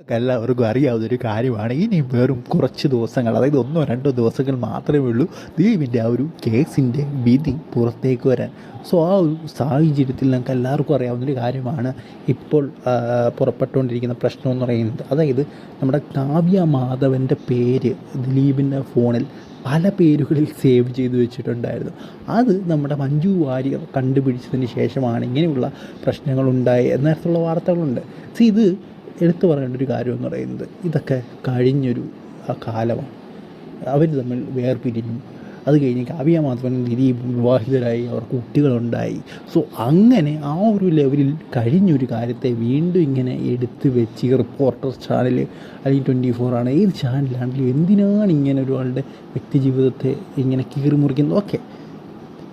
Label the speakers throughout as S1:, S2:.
S1: നമുക്ക് എല്ലാവർക്കും അറിയാവുന്ന ഒരു കാര്യമാണ്. ഇനി വെറും കുറച്ച് ദിവസങ്ങൾ അതായത് ഒന്നോ രണ്ടോ ദിവസങ്ങൾ മാത്രമേ ഉള്ളൂ ദീപിന്റെ ആ ഒരു കേസിന്റെ വിധി പുറത്തേക്ക് വരാൻ. സോ ആ ഒരു സാഹചര്യത്തിൽ നമുക്ക് എല്ലാവർക്കും അറിയാവുന്നൊരു കാര്യമാണ് ഇപ്പോൾ പുറപ്പെട്ടുകൊണ്ടിരിക്കുന്ന പ്രശ്നം എന്ന് പറയുന്നത്. അതായത് നമ്മുടെ കാവ്യ മാധവന്റെ പേര് ദിലീപിന്റെ ഫോണിൽ പല പേരുകളിൽ സേവ് ചെയ്തു വെച്ചിട്ടുണ്ടായിരുന്നു. അത് നമ്മുടെ മഞ്ജു വാര്യർ കണ്ടുപിടിച്ചതിന് ശേഷമാണ് ഇങ്ങനെയുള്ള പ്രശ്നങ്ങളുണ്ടായി എന്നർത്ഥമുള്ള വാർത്തകളുണ്ട്. സി ഇത് എടുത്തു പറയേണ്ട ഒരു കാര്യം എന്ന് പറയുന്നത് ഇതൊക്കെ കഴിഞ്ഞൊരു കാലമാണ്. അവർ തമ്മിൽ വേർപിരിഞ്ഞു. അത് കഴിഞ്ഞ് കാവ്യ മാധവൻ ദിലീപ് വിവാഹിതരായി. അവർക്ക് കുട്ടികളുണ്ടായി. സോ അങ്ങനെ ആ ഒരു ലെവലിൽ കഴിഞ്ഞൊരു കാര്യത്തെ വീണ്ടും ഇങ്ങനെ എടുത്ത് വെച്ച് ഈ റിപ്പോർട്ടർ ചാനൽ അല്ലെങ്കിൽ ട്വന്റി ഫോർ ആണ് ഏത് ചാനലാണെങ്കിലും എന്തിനാണ് ഇങ്ങനെ ഒരാളുടെ വ്യക്തി ജീവിതത്തെ ഇങ്ങനെ കീറിമുറിക്കുന്നത്? ഓക്കെ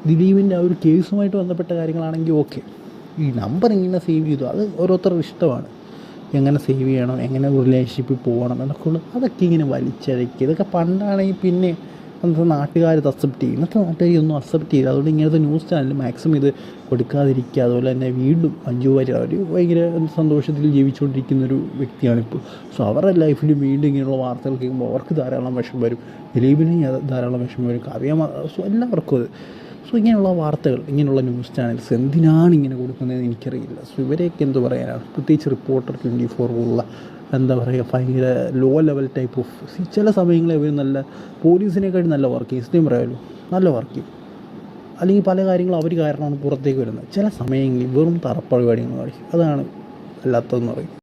S1: ദിലീപിന്റെ ആ ഒരു കേസുമായിട്ട് ബന്ധപ്പെട്ട കാര്യങ്ങളാണെങ്കിൽ ഓക്കെ ഈ നമ്പർ ഇങ്ങനെ സേവ് ചെയ്തു. അത് ഓരോരുത്തരുടെ ഇഷ്ടമാണ്. എങ്ങനെ സേവ് ചെയ്യണം എങ്ങനെ റിലേഷൻഷിപ്പിൽ പോകണം എന്നൊക്കെ ഉള്ളത് അതൊക്കെ ഇങ്ങനെ വലിച്ചഴക്കി. ഇതൊക്കെ പണ്ടാണെങ്കിൽ പിന്നെ അന്നത്തെ നാട്ടുകാർ ഇത് അക്സെപ്റ്റ് ചെയ്യും. ഇന്നത്തെ നാട്ടുകാർ ഒന്നും അക്സെപ്റ്റ് ചെയ്യില്ല. അതുകൊണ്ട് ഇങ്ങനത്തെ ന്യൂസ് ചാനൽ മാക്സിമം ഇത് കൊടുക്കാതിരിക്കുക. അതുപോലെ തന്നെ വീണ്ടും അഞ്ചു വാര്യർ അവർ ഭയങ്കര സന്തോഷത്തിൽ ജീവിച്ചുകൊണ്ടിരിക്കുന്ന ഒരു വ്യക്തിയാണിപ്പോൾ സോ അവരുടെ ലൈഫിൽ വീണ്ടും ഇങ്ങനെയുള്ള വാർത്തകൾ കേൾക്കുമ്പോൾ അവർക്ക് ധാരാളം വിഷമം വരും. ദിലീപിന് ധാരാളം വിഷമം വരും. സോ എല്ലാവർക്കും അത്. സോ ഇങ്ങനെയുള്ള വാർത്തകൾ ഇങ്ങനെയുള്ള ന്യൂസ് ചാനൽസ് എന്തിനാണ് ഇങ്ങനെ കൊടുക്കുന്നതെന്ന് എനിക്കറിയില്ല. സോ ഇവരെയൊക്കെ എന്ത് പറയാനാണ്? പ്രത്യേകിച്ച് റിപ്പോർട്ടർ ട്വന്റി ഫോർ പോലുള്ള എന്താ പറയുക ഭയങ്കര ലോ ലെവൽ ടൈപ്പ് ഓഫ് ചില സമയങ്ങളിൽ ഇവർ നല്ല പോലീസിനെക്കാട്ടി നല്ല വർക്ക് ചെയ്യും സത്യം പറയാമല്ലോ നല്ല വർക്ക് ചെയ്യും. അല്ലെങ്കിൽ പല കാര്യങ്ങളും അവർ കാരണമാണ് പുറത്തേക്ക് വരുന്നത്. ചില സമയങ്ങളിൽ വെറും തറപ്പഴിപാടികൾ കാണിക്കും. അതാണ് അല്ലാത്തതെന്ന് പറയും